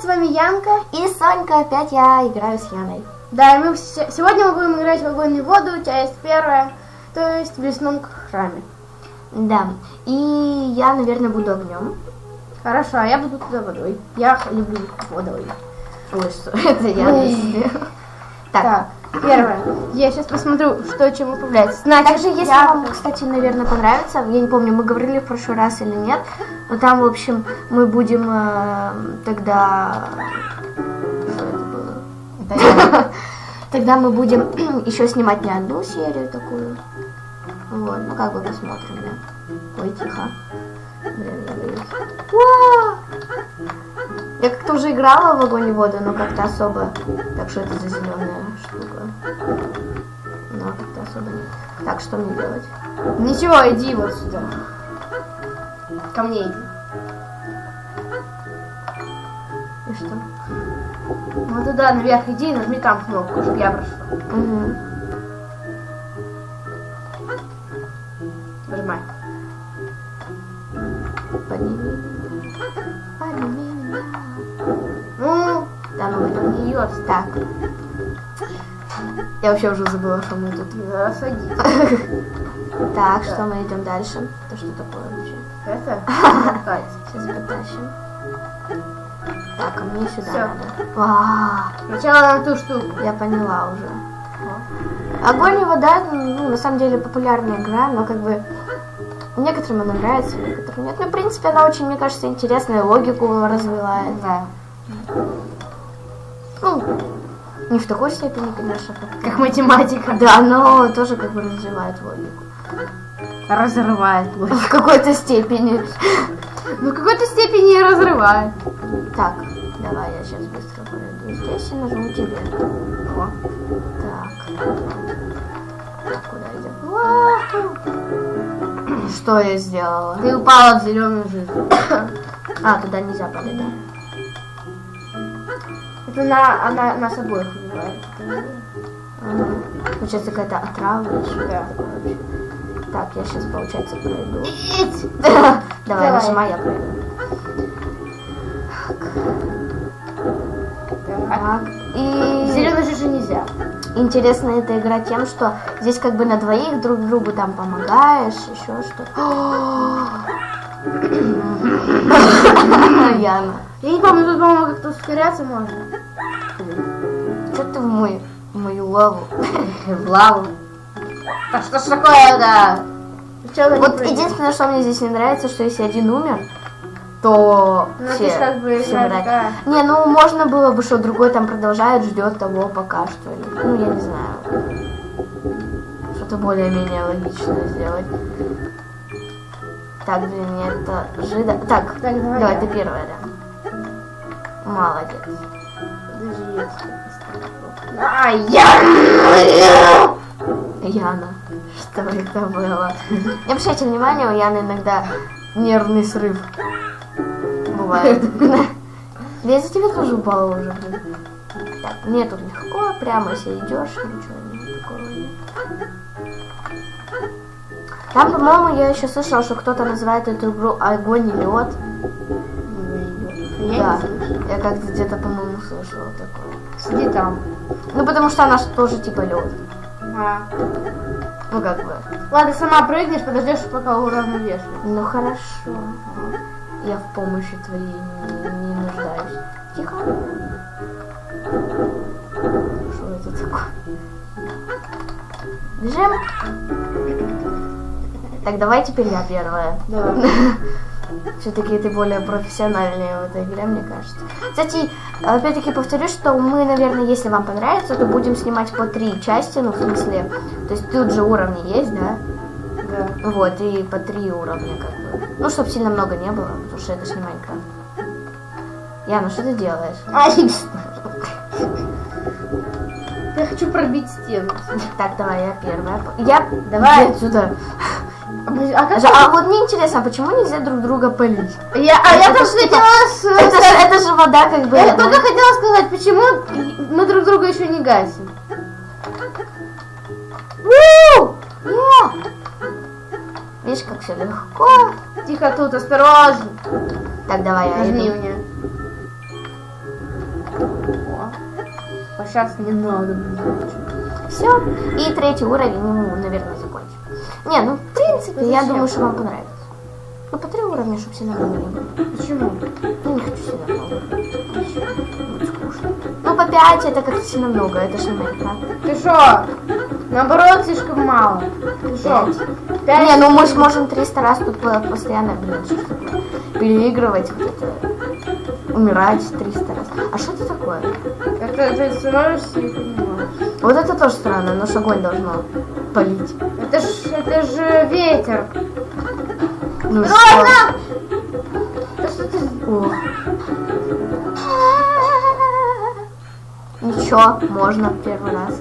с вами Янка. И Сонька, опять я играю с Яной. Да, и мы все- сегодня мы будем играть в огонь и воду, часть первая, то есть в лесном храме. Да, и я, наверное, буду огнем. Хорошо, а я буду туда водой. Я люблю водой. Ой, что это я. Так, Так, первое. Я сейчас посмотрю, что чем управляется. Значит, также, если я... вам, кстати, наверное, понравится, я не помню, мы говорили в прошлый раз или нет, но там, в общем, мы будем э, тогда... Тогда мы будем еще снимать не одну серию такую. Вот, ну как бы посмотрим, да. Ой, тихо. Блин, я боюсь. Я как-то уже играла в огонь и воду, но как-то особо. Так что это за зеленая. Но как-то особо нет. Так, что мне делать? Ничего, иди вот сюда. Ко мне иди. И что? Вот туда наверх иди и нажми там кнопку, чтобы я прошла. Угу. Я вообще уже забыла, что мы тут. да, садись. Так, что мы идем дальше? Это что такое вообще? Это? Сейчас потащим. Так, а мне сюда надо. Сначала на ту штуку. я поняла уже. Огонь и вода, ну, на самом деле популярная игра, но как бы некоторым она нравится, некоторым нет. Ну, в принципе, она очень, мне кажется, интересная, логику развивает. Да. Ну, не в такой степени, конечно, как... Как математика. Да, но тоже как бы развивает логику. Разрывает логику. В какой-то степени. Ну, в какой-то степени и разрывает. Так, давай я сейчас быстро пройду здесь и нажму тебе. О. Так. Куда идем? Что я сделала? Ты упала в зеленую жизнь. А, туда нельзя падать, да? Это на, она нас обоих убивает. Ага. Получается какая-то отрава Да. Так, я сейчас, получается, пройду. Давай, Давай. нажимай, я пройду. Так. Так, и зеленой жиже нельзя. интересна эта игра тем, что здесь как бы на двоих друг другу там помогаешь, еще что. Яна, Я не помню, тут, по-моему, как-то ускоряться можно. что ты в мой, в мою лаву? В лаву. Да что ж такое-то? Вот единственное, что мне здесь не нравится, что если один умер, то Ну, все, как бы все умирают. такая. Не, ну можно было бы, что другой там продолжает, ждет того пока что ли. Ну, я не знаю. Что-то более-менее логичное сделать. Так, это жида... Так, Так, давай давай, я. ты первая, да. Молодец. А, я! Яна, что это было? Не обращайте внимания, у Яны иногда нервный срыв бывает. Я за тебя тоже упала уже, блин. Так, мне тут легко, прямо если идешь, ничего не такого нет. Там, по-моему, я еще слышала, что кто-то называет эту игру огонь и лед. Я Да, я как-то где-то, по-моему, слышала такое. Сиди там. Ну, потому что она тоже типа лед. А. Ну, как бы. Ладно, сама прыгнешь, подождешь, пока уравновешиваешь. Ну хорошо. Я в помощи твоей не, не нуждаюсь. Тихо. Что это такое? Бежим. Так, давай теперь я первая. Давай. Все-таки ты более профессиональная в этой игре, мне кажется. Кстати, опять-таки повторюсь, что мы, наверное, если вам понравится, то будем снимать по три части, ну, в смысле, то есть тут же уровни есть, да? Да. Вот, и по три уровня, как бы. Ну, чтобы сильно много не было, потому что это же не Майнкрафт. Яна, что ты делаешь? Ай, Я хочу пробить стену. Так, давай, я первая. Я... Давай. Иди отсюда. А как А вот мне интересно, а почему нельзя друг друга полить? Я, а я тоже типа- хотела с... Это же, это же вода, как бы. Я только хотела сказать, почему мы друг друга еще не гасим. У! Видишь, как все легко. Тихо тут, осторожно. Так, давай, я Нажми иду. мне. сейчас немного. Все. И третий уровень, ну, наверное, закончим. Не, ну, принципе, я думаю, что вам понравится. Ну, по три уровня, чтобы не было. Почему? Ну, не хочу сильно много. Будет скучно. Ну, по пять это как-то сильно много, это же не Майнкрафт. Ты что? Наоборот, слишком мало. Ты что? Пять? Не, ну мы сможем 300 раз тут по- постоянно, блин, что? Переигрывать это. Умирать 300 раз. А что это такое? Это ты становишься и понимаешь. Вот это тоже странно, но огонь должно полить. Это ж, это же ветер. Ну ты... О. Ничего, можно первый раз.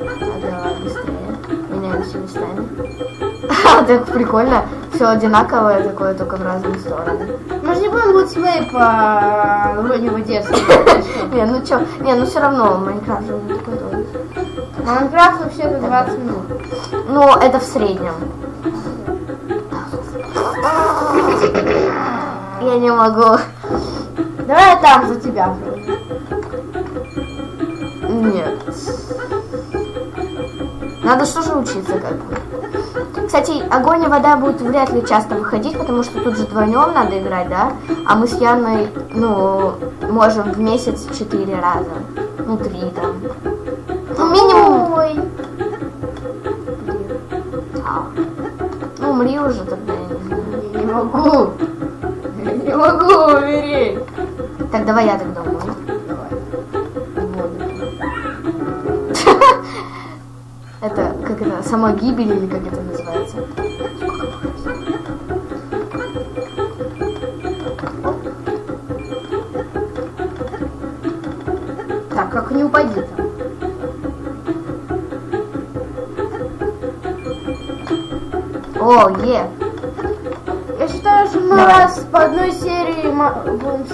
А давай быстрее. Меняемся местами. Так прикольно. Все одинаковое такое, только в разные стороны. Мы же не будем летсплей по Луневу детству. Не, ну чё, не, ну все равно Майнкрафт же не такой Майнкрафт вообще-то 20 минут. Ну, это в среднем. Я не могу. Давай я там за тебя. Нет. Надо что же учиться как бы. Кстати, огонь и вода будут вряд ли часто выходить, потому что тут же вдвоем надо играть, да? А мы с Яной, ну, можем в месяц четыре раза. Ну, три там. Умри уже тогда, я не не могу. Не могу умереть. Так, давай я тогда умру. Это, как это, самогибель или как это называется? Так, как не упади там. О, е. Я считаю, что мы Давай. раз по одной серии будем...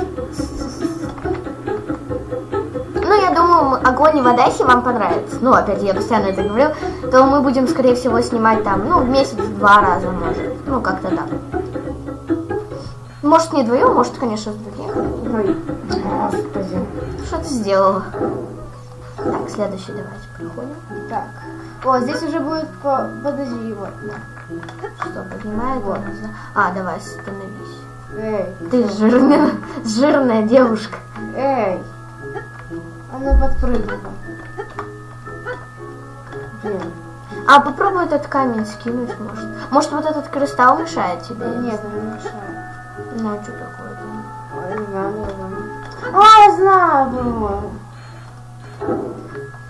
Ну, я думаю, огонь и вода, если вам понравится, ну, опять, я постоянно это говорю, то мы будем, скорее всего, снимать там, ну, в месяц два раза, может. Ну, как-то так. Может, не вдвоем, может, конечно, с другим. Ой, господи. Что ты сделала? Так, следующий давайте проходим. Так. О, здесь уже будет по... Подожди, вот. да. Что, поднимает? Вот. А, давай, становись. Эй, Ты жирная, жирная девушка. эй. Она подпрыгнула. Блин. А попробуй этот камень скинуть, может. Может, вот этот кристалл мешает тебе? Нет, не мешает. Ну, а что такое там? А, я знаю, по-моему.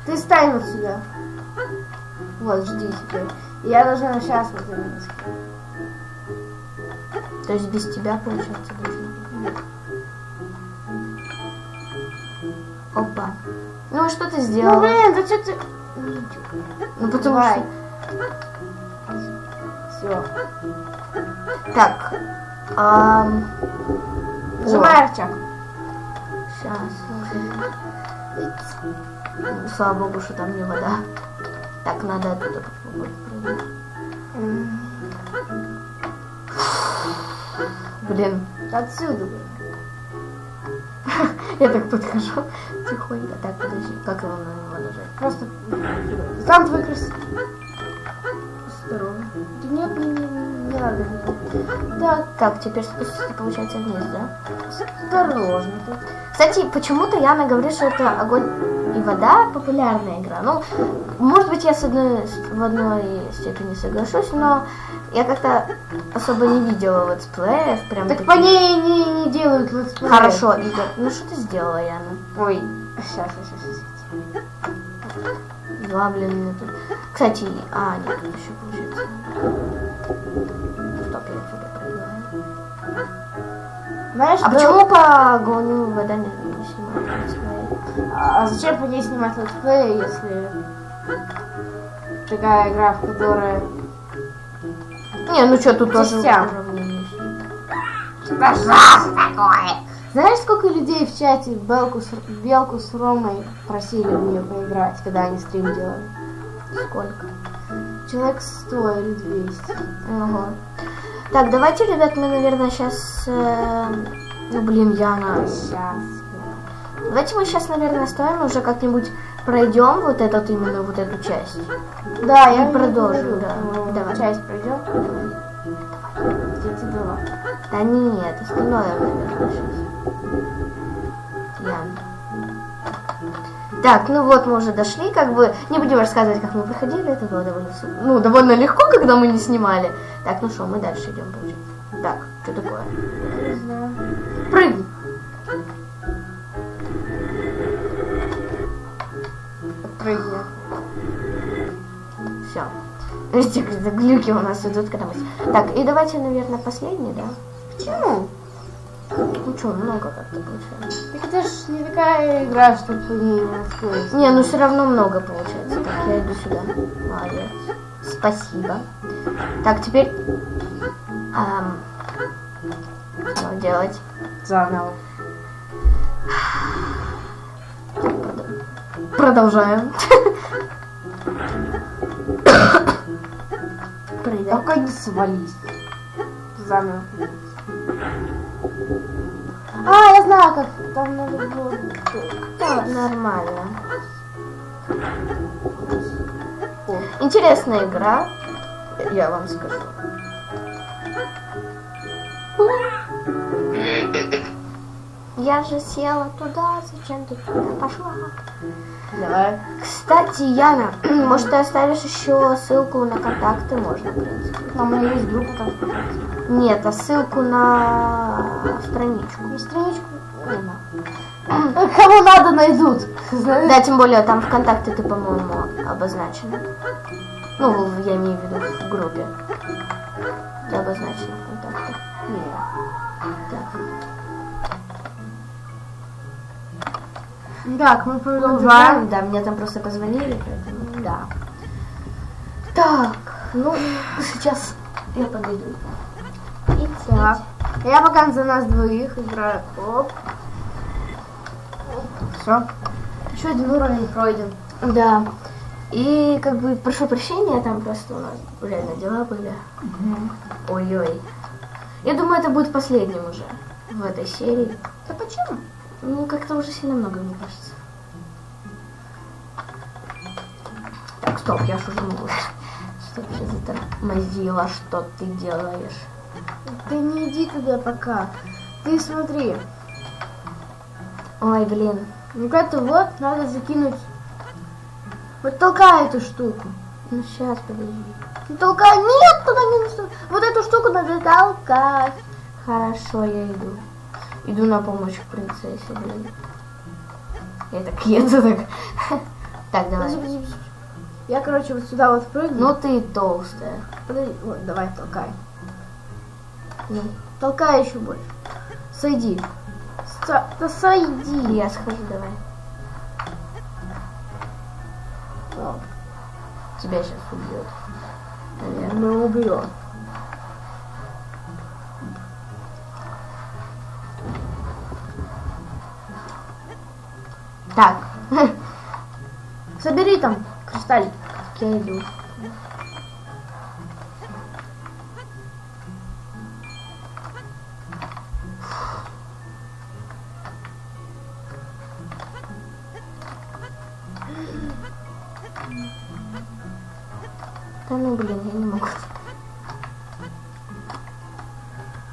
Ты стань вот сюда. Вот, жди теперь. Я должна сейчас вот заметить. То есть без тебя, получается, должно Опа. Ну, и что ты Ну, сделала? блин, да что ты... Ну, потому Давай. что... Все. Так. Ам... Нажимай рычаг. Сейчас. Слава богу, что там не вода. Так, надо оттуда попробовать прыгнуть. Блин, Отсюда. я так тут хожу тихонько. Так, подожди, как его на него нажать? Просто... Там твой. Осторожно. Да Нет, не, не, не надо. Так, Так, теперь спуститься, получается, вниз, да? осторожно. Кстати, почему-то Яна говорит, что это огонь и вода популярная игра. Ну, может быть, я с одной, в одной степени соглашусь, но я как-то особо не видела летсплеев. Прям Так таких. по ней не, не делают летсплей. Хорошо, Игорь. Ну что ты сделала, Яна? Ой. Сейчас, сейчас, сейчас. Два, блин, мне тут. Кстати, а, нет, еще получается. Стоп, я отсюда прыгаю. Знаешь, А да- почему по огню вода не, не снимает летсплей? А зачем по ней снимать летсплей, если такая игра, в которой... Не, ну что, тут тоже. Да что такое? Знаешь, сколько людей в чате Белку с, Белку с Ромой просили в нее поиграть, когда они стрим делали? Сколько? Человек 100 или 200. Ага. Так, давайте, ребят, мы, наверное, сейчас... ну, блин, Яна. Сейчас. Давайте мы сейчас, наверное, стоим уже как-нибудь пройдем вот этот именно вот эту часть. Да, я говорю, да. Давай. Часть пройдем. Дети два. Да нет, остановим, наверное, сейчас. Ян. Так, ну вот мы уже дошли, как бы, не будем рассказывать, как мы проходили, это было довольно, ну, довольно легко, когда мы не снимали. Так, ну что, мы дальше идем, получается. Так, что такое? Не знаю. Прыгни. Видите, глюки у нас идут, когда мы... Так, и давайте, наверное, последний, да? Почему? Ну что, много как-то получается. Так это ж не такая игра, чтобы по ней насквозь. Не, ну все равно много получается. Так, я иду сюда. Молодец. Спасибо. Так, теперь... ам, что делать? Заново. Продолжаем. Прыгай. Только не свались. Заново. А, я знаю, как там надо было. Да, нормально. О. Интересная игра, я вам скажу. Я же села туда, зачем ты туда пошла? Давай. Кстати, Яна, может ты оставишь еще ссылку на контакты, можно, в принципе. Но у меня есть группа там. Нет, а ссылку на страничку. На страничку нема. Кому надо, найдут. Да, тем более там ВКонтакте ты, по-моему, обозначена. Ну, я имею в виду в группе. Ты обозначена ВКонтакте. Так. Так, мы продолжаем. Да, мне там просто позвонили, поэтому... Да. Так, ну, сейчас я подойду. И Так. Я пока за нас двоих играю. Оп. Все. Еще один уровень пройден. Да. И как бы прошу прощения, там просто у нас реально дела были. Ой-ой. Я думаю, это будет последним уже в этой серии. Да почему? Ну, как-то уже сильно много, мне кажется. Так, стоп, я. Стоп, сейчас это Мазила, что ты делаешь? Ты не иди туда пока. Ты смотри. Ой, блин. Ну как-то вот надо закинуть. Вот толкай эту штуку. Ну, сейчас, подожди. Ну, толкай. Нет, туда не нужно. Вот эту штуку надо толкать. Хорошо, я иду. Иду на помощь принцессе, блин. Я так еду, так. Так, давай. Я, короче, вот сюда вот прыгну. Ну ты толстая. Подожди, вот, давай, толкай. Ну, Толкай еще больше. Сойди. Со- да сойди. я схожу, давай. О, Тебя сейчас убьет. Наверное. Мы убьем. Так, Собери там кристаллик. я иду. Да ну блин, я не могу.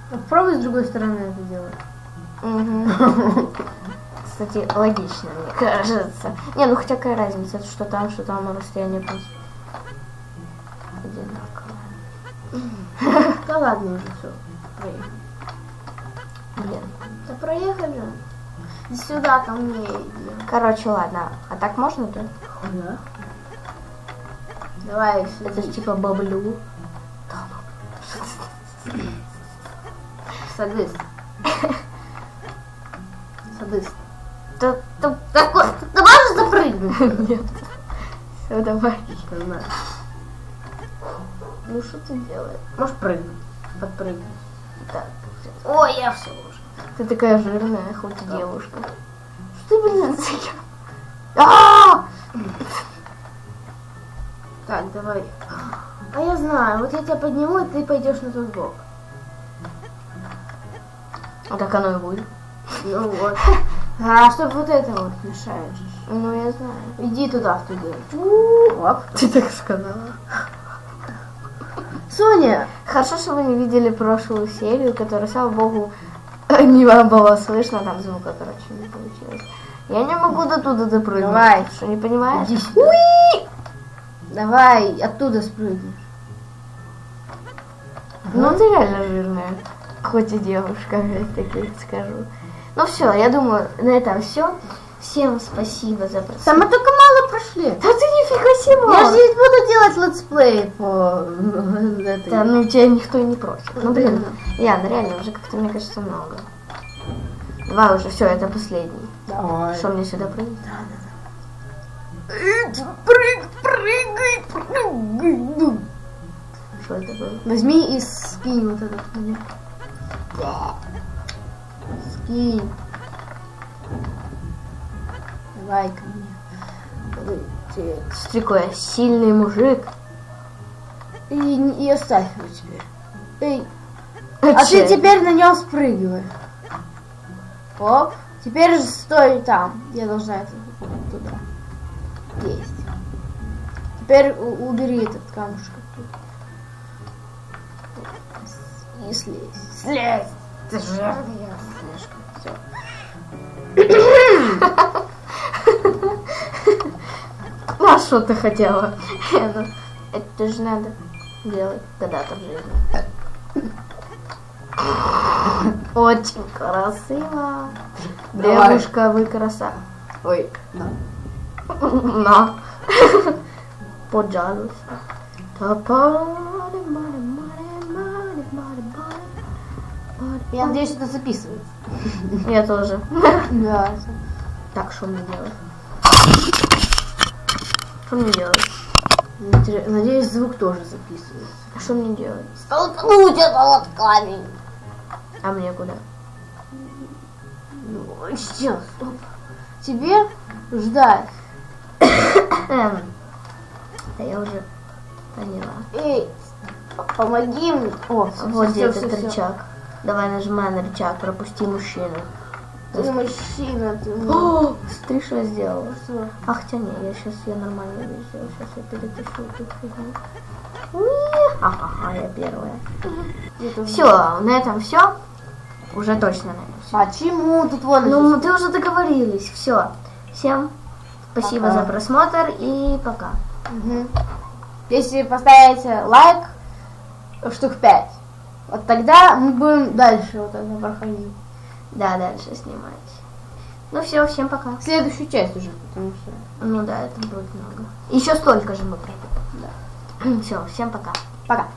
Попробуй с другой стороны это делать. Мгм. Кстати, логично, кажется. Не, ну хотя какая разница, что там, что там, расстояние принципе, одинаковое. Да ладно уже все. Проехали. Блин. Да проехали. Сюда ко мне иди. Короче, ладно. А так можно, да? Да. Давай Это же типа баблю. Садист. Садист. нет. Все, давай. Нормально. Ну что ты делаешь? Можешь прыгнуть. Подпрыгнуть. Так. Ой, я все уже. Ты такая жирная, хоть девушка. Что ты, блин, за А! Так, давай. А я знаю, вот я тебя подниму, и ты пойдешь на тот бок. А так оно и будет. Ну вот. А чтобы вот это вот мешает же. Ну, я знаю. Иди туда, в ту дырочку. Оп. Ты так сказала. Соня, Хорошо, что вы не видели прошлую серию, которая, слава богу, не вам было слышно, там звука, короче, не получилось. Я не могу до туда допрыгнуть. Давай. Что, не понимаешь? иди сюда. Давай, оттуда спрыгни. Ну, ты реально жирная. Хоть и девушка, я таки скажу. Ну все, я думаю, на этом все. Всем спасибо за просмотр. Там мы только мало прошли. Да ты нифига себе! Я же не буду делать летсплей по э, этой. Да, ну тебя никто и не просит. Ну блин, Яна, реально, уже как-то, мне кажется, много. Давай уже, все, это последний. Давай. Что мне сюда прыгать? Прыг, прыгай, прыгай. Что это было? Возьми и скинь вот этот. Скинь. Смотри, какой я сильный мужик. И, и оставь его тебе. Эй, а ты теперь на нем спрыгивай. Оп. Теперь же стой там. Я должна это туда. Есть. Теперь убери этот камушек. И слезь. Слезь. Ты жирная слежка. Все. Ну, а что ты хотела? Это, же надо делать когда-то в жизни. Очень красиво. Давай. Девушка, вы краса. Ой. Да. На. Пожалуйста. Я надеюсь, это записывается. Я тоже. Да. Так, что мне делать? Что мне делать? Надеюсь, звук тоже записывается. А что мне делать? Столкнуть это вот камень. А мне куда? Ну, сейчас. Оп. Тебе ждать. Эм, да я уже поняла. Эй, помоги мне. О, всё, Вот где всё, этот рычаг. Давай нажимай на рычаг, пропусти мужчину. Ты мужчина, ты. О, смотри, что я сделала. Что? А хотя не, я сейчас я нормально не сделала. Сейчас я перетащу эту фигню. Ха-ха-ха, я первая. Все, на этом все. Уже точно на этом все. Почему? Тут вон Ну, ты уже договорились. Все. Всем спасибо Пока. за просмотр и пока. Мгм. Если поставите лайк штук 5, вот тогда мы будем дальше вот это проходить. Да, дальше снимать. Ну все, всем пока. Следующую часть уже, потому что... Ну да, это будет много. Еще столько же мы пройдем. Да. Все, всем пока. Пока.